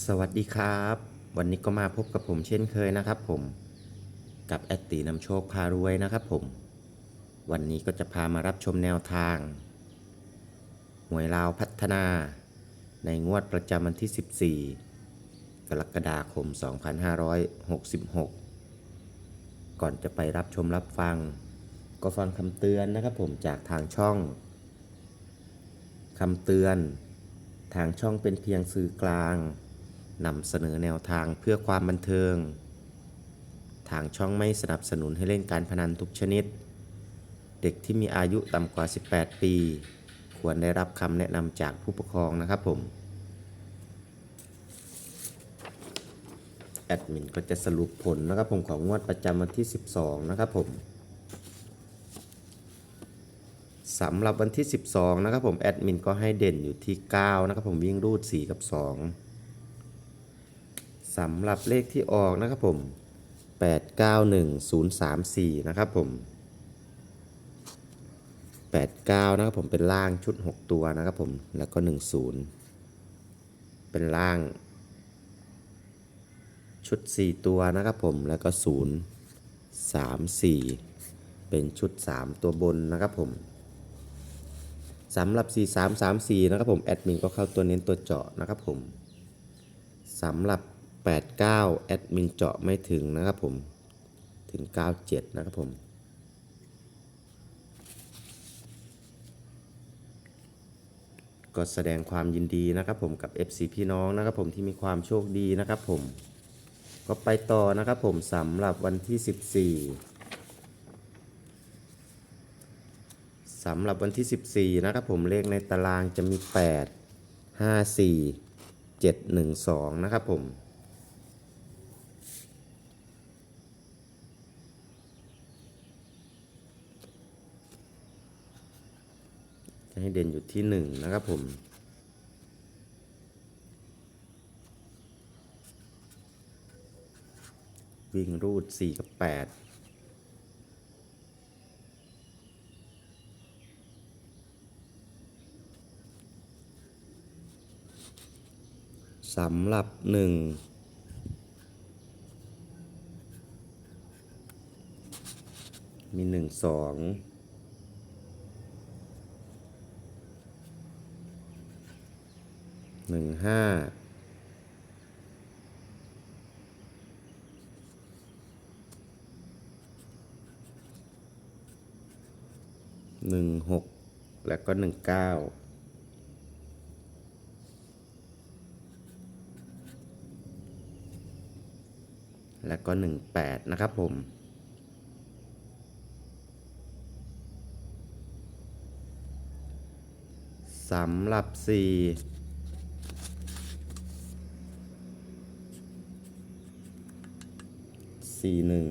สวัสดีครับ วันนี้ก็มาพบกับผมเช่นเคยนะครับผมกับแอดตีนำโชคพารวยนะครับผม วันนี้ก็จะพามารับชมแนวทางหวยลาวพัฒนา ในงวดประจำวันที่ 14 กรกฎาคม 2566 ก่อนจะไปรับชมรับฟัง ก็ฟังคำเตือนนะครับผมจากทางช่องคำเตือนทางช่องเป็นเพียงสื่อกลาง นำเสนอแนวทางเพื่อความบันเทิง ทางช่องไม่สนับสนุนให้เล่นการพนันทุกชนิด เด็กที่มีอายุต่ำกว่า 18 ปี ควรได้รับคำแนะนำจากผู้ปกครองนะครับผม แอดมินก็จะสรุปผลนะครับผมของงวดประจำวันที่ 12 นะครับผมสำหรับวันที่ 12 นะครับผม แอดมินก็ให้เด่นอยู่ที่ 9 นะครับผมวิ่งรูด 4 กับ 2 สำหรับเลขที่ออกนะครับผม 891034 นะครับผม 89 นะครับผมเป็นล่างชุด 6 ตัวนะครับผม แล้วก็ 10 เป็นล่าง ชุด 4 ตัวนะครับผม แล้วก็ 0 3 4 เป็นชุด 3 ตัวบนนะครับผมสำหรับ 4334 นะครับผม แอดมินก็เข้าตัวเน้นตัวเจาะนะครับผมสำหรับ 89แอดมินเจาะไม่ถึงนะครับผม ถึง 97 นะครับผมก็แสดงความยินดีนะครับผมกับ FC พี่น้องนะครับผมที่มีความโชคดีนะครับผม ก็ไปต่อนะครับผมสำหรับวันที่ 14สำหรับวันที่ 14นะครับผมเลขในตารางจะมี 8 5 4 7 1 2นะครับผม ให้เด่นอยู่ที่1นะครับผม วิ่งรูด4กับ8สำหรับหนึ่งมีหนึ่งสอง หนึ่งห้าหนึ่งหกแล้วก็หนึ่งเก้าแล้วก็18นะครับผมสำหรับ4 สี่หนึ่ง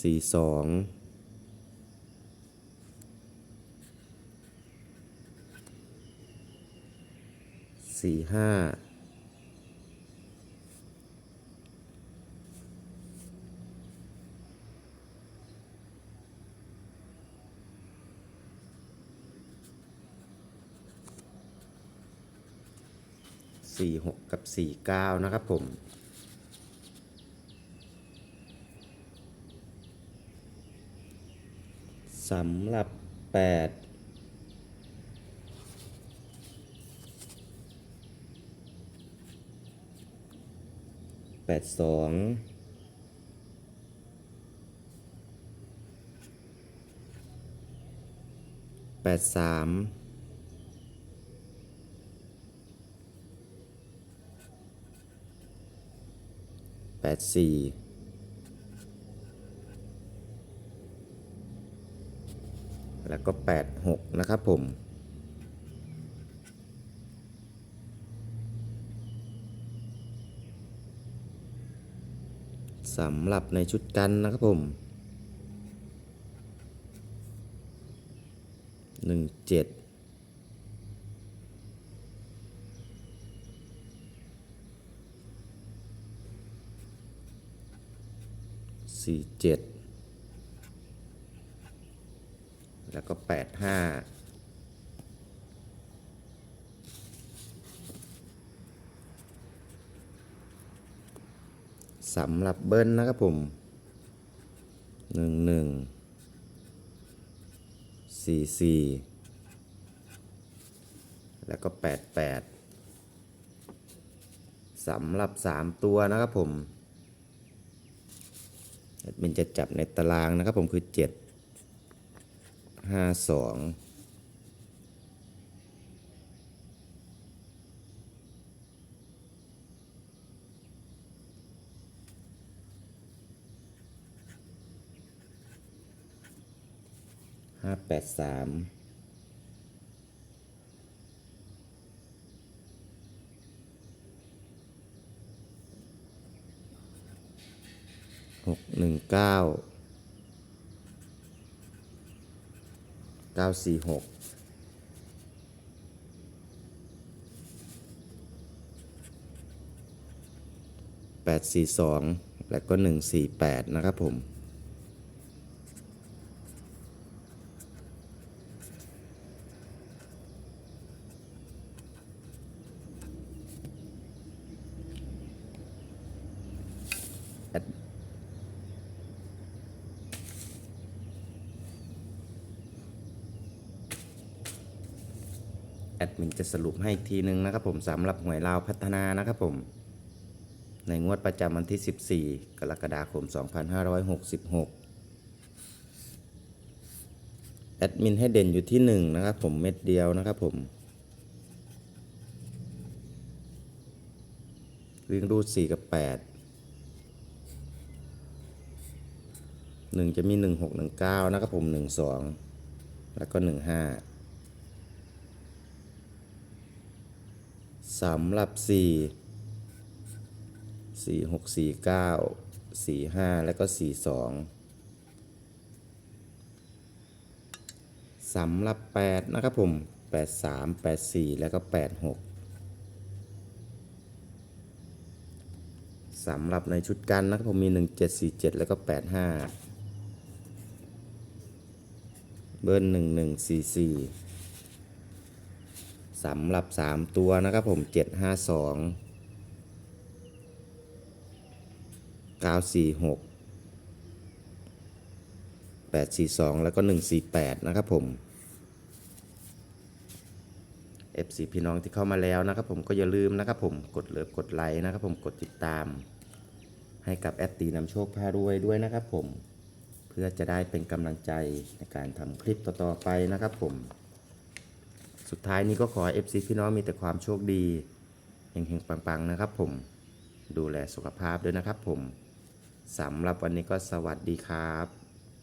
สี่สองสี่ห้า สี่หกกับสี่เก้านะครับผม สำหรับแปดแปดสองแปดสาม แปดสี่แล้วก็แปดหกนะครับผมสำหรับในชุดกันนะครับผมหนึ่งเจ็ด สี่เจ็ดแล้วก็แปดห้าสำหรับเบิ้ลนะครับผมหนึ่งหนึ่งสี่สี่แล้วก็แปดแปดสำหรับสามตัวนะครับผม มันจะจับในตารางนะครับผมคือเจ็ดห้าสองห้าแปดสาม หกหนึ่งเก้าเก้าสี่หกแปดสี่สองและก็หนึ่งสี่แปดนะครับผม แอดมินจะสรุปให้อีกทีนึงนะครับผมสำหรับหวยลาวพัฒนานะครับผม ในงวดประจำวันที่ 14 กรกฎาคม 2566 แอดมินให้เด่นอยู่ที่ 1 นะครับผมเม็ดเดียวนะครับผม วิ่งรูด 4 กับ8 1จะมี16 19นะครับผม12แล้วก็15สำหรั สี่สี่หกสี่เก้าสี่ห้าแล้วก็สี่สองสำหรับแปดนะครับผมแปดสามแปดสี่แล้วก็แปดหกสำหรับในชุดกันนะครับผมมีหนึ่งเจ็ดสี่เจ็ดแล้วก็แปดห้าเบิร์นหนึ่งหนึ่ง สำหรับ 3 ตัวนะครับผม 752 946 842 แล้วก็ 148 นะครับผม FC พี่น้องที่เข้ามาแล้วนะครับผมก็อย่าลืมนะครับผมกดเลิฟกดไลค์นะครับผมกดติดตาม ให้กับแอดตีนำโชคพารวยด้วยนะครับผม เพื่อจะได้เป็นกำลังใจในการทำคลิปต่อๆไปนะครับผม สุดท้ายนี้ก็ขอให้ FC พี่น้องมีแต่ความโชคดีเฮงๆปังๆนะครับผมดูแลสุขภาพด้วยนะครับผมสำหรับวันนี้ก็สวัสดีครับ